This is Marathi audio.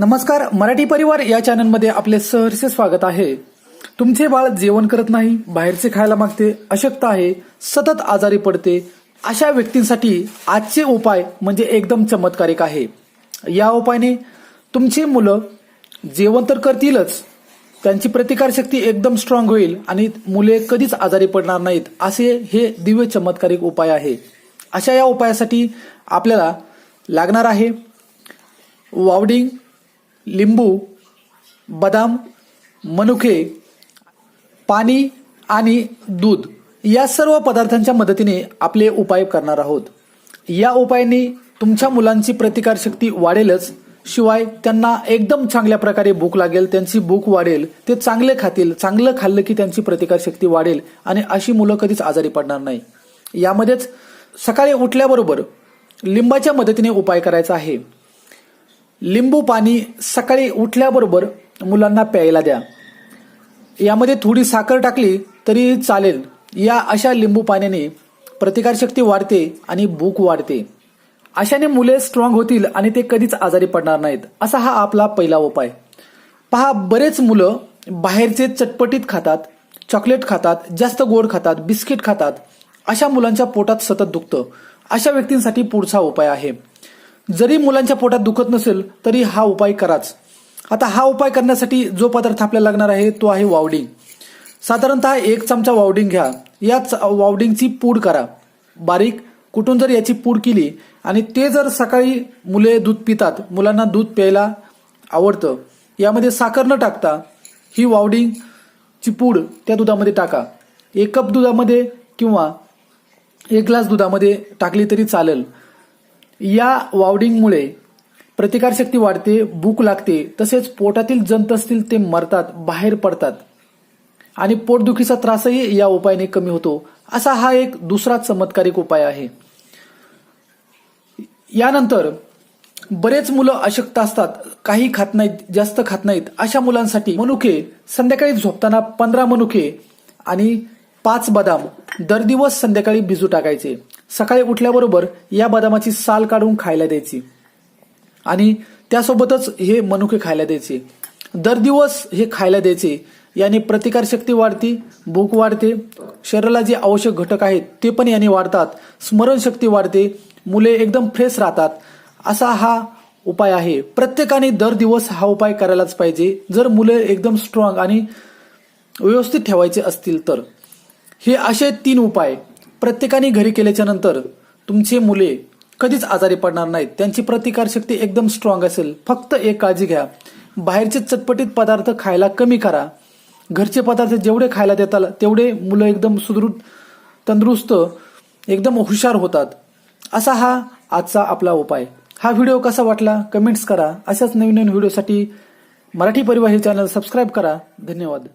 नमस्कार मराठी परिवार या चॅनलमध्ये आपले सहर्ष स्वागत आहे. तुमचे बाळ जेवण करत नाही बाहेरचे खायला मागते अशक्त आहे सतत आजारी पडते अशा व्यक्तींसाठी आजचे उपाय म्हणजे एकदम चमत्कारिक आहे. या उपायाने तुमची मुलं जेवण तर करतीलच त्यांची प्रतिकारशक्ती एकदम स्ट्रॉंग होईल आणि मुले कधीच आजारी पडणार नाहीत असे हे दिव्य चमत्कारिक उपाय आहे. अशा या उपायासाठी आपल्याला लागणार आहे वावडिंग लिंबू बदाम मनुके पाणी आणि दूध या सर्व पदार्थांच्या मदतीने आपले उपाय करणार आहोत. या उपायांनी तुमच्या मुलांची प्रतिकारशक्ती वाढेलच. शिवाय त्यांना एकदम चांगल्या प्रकारे भूक लागेल त्यांची भूक वाढेल ते चांगले खातील चांगलं खाल्लं की त्यांची प्रतिकारशक्ती वाढेल आणि अशी मुलं कधीच आजारी पडणार नाही. यामध्येच सकाळी उठल्याबरोबर लिंबाच्या मदतीने उपाय करायचा आहे. लिंबू पाणी सकाळी उठल्याबरोबर मुलांना प्यायला द्या. यामध्ये थोडी साखर टाकली तरी चालेल. या अशा लिंबू पाण्याने प्रतिकारशक्ती वाढते आणि भूक वाढते. अशाने मुले स्ट्रॉंग होतील आणि ते कधीच आजारी पडणार नाहीत. असा हा आपला पहिला उपाय. पहा बरेच मुलं बाहेरचे चटपटीत खातात चॉकलेट खातात जास्त गोड खातात बिस्किट खातात. अशा मुलांच्या पोटात सतत दुखतं. अशा व्यक्तींसाठी पुढचा उपाय आहे. जरी मुलांच्या पोटात दुखत नसेल तरी हा उपाय कराच. आता हा उपाय करण्यासाठी जो पदार्थ आपल्याला लागणार आहे तो आहे वावडिंग. साधारणतः एक चमचा वावडिंग घ्या. याच वावडिंगची पूड करा. बारीक कुठून जर याची पूड केली आणि ते जर सकाळी मुले दूध पितात मुलांना दूध प्यायला आवडतं यामध्ये साखर न टाकता ही वावडिंगची पूड त्या दुधामध्ये टाका. एक कप दुधामध्ये किंवा एक ग्लास दुधामध्ये टाकली तरी चालेल. या वावडिंगमुळे प्रतिकारशक्ती वाढते भूक लागते तसेच पोटातील जंत असतील ते मरतात बाहेर पडतात. आणि पोटदुखीचा त्रासही या उपायाने कमी होतो. असा हा एक दुसरा चमत्कारिक उपाय आहे. यानंतर बरेच मुलं अशक्त असतात काही खात नाहीत जास्त खात नाहीत अशा मुलांसाठी मनुके संध्याकाळी झोपताना पंधरा मनुके आणि पाच बदाम दर दिवस संध्याकाळी भिजू टाकायचे. सकाळी उठल्याबरोबर या बदामाची साल काढून खायला द्यायची. आणि त्यासोबतच हे मनुके खायला द्यायचे. दर दिवस हे खायला द्यायचे. याने प्रतिकारशक्ती वाढते भूक वाढते शरीराला जे आवश्यक घटक आहेत ते पण याने वाढतात स्मरणशक्ती वाढते मुले एकदम फ्रेश राहतात. असा हा उपाय आहे. प्रत्येकाने दर दिवस हा उपाय करायलाच पाहिजे. जर मुले एकदम स्ट्रॉंग आणि व्यवस्थित ठेवायचे असतील तर. हे असे तीन उपाय. प्रत्येकाने घरी केल्याच्यानंतर तुमचे मुले कधीच आजारी पडणार नाहीत. त्यांची प्रतिकारशक्ती एकदम स्ट्रॉंग असेल. फक्त एक काळजी घ्या. बाहेरचे चटपटीत पदार्थ खायला कमी करा. घरचे पदार्थ जेवढे खायला देताल तेवढे मुलं एकदम सुदृढ तंदुरुस्त एकदम हुशार होतात. असा हा आजचा आपला उपाय. हा व्हिडिओ कसा वाटला? कमेंट्स करा. अशाच नवीन नवीन व्हिडिओसाठी मराठी परिवार हे चॅनल सबस्क्राईब करा. धन्यवाद.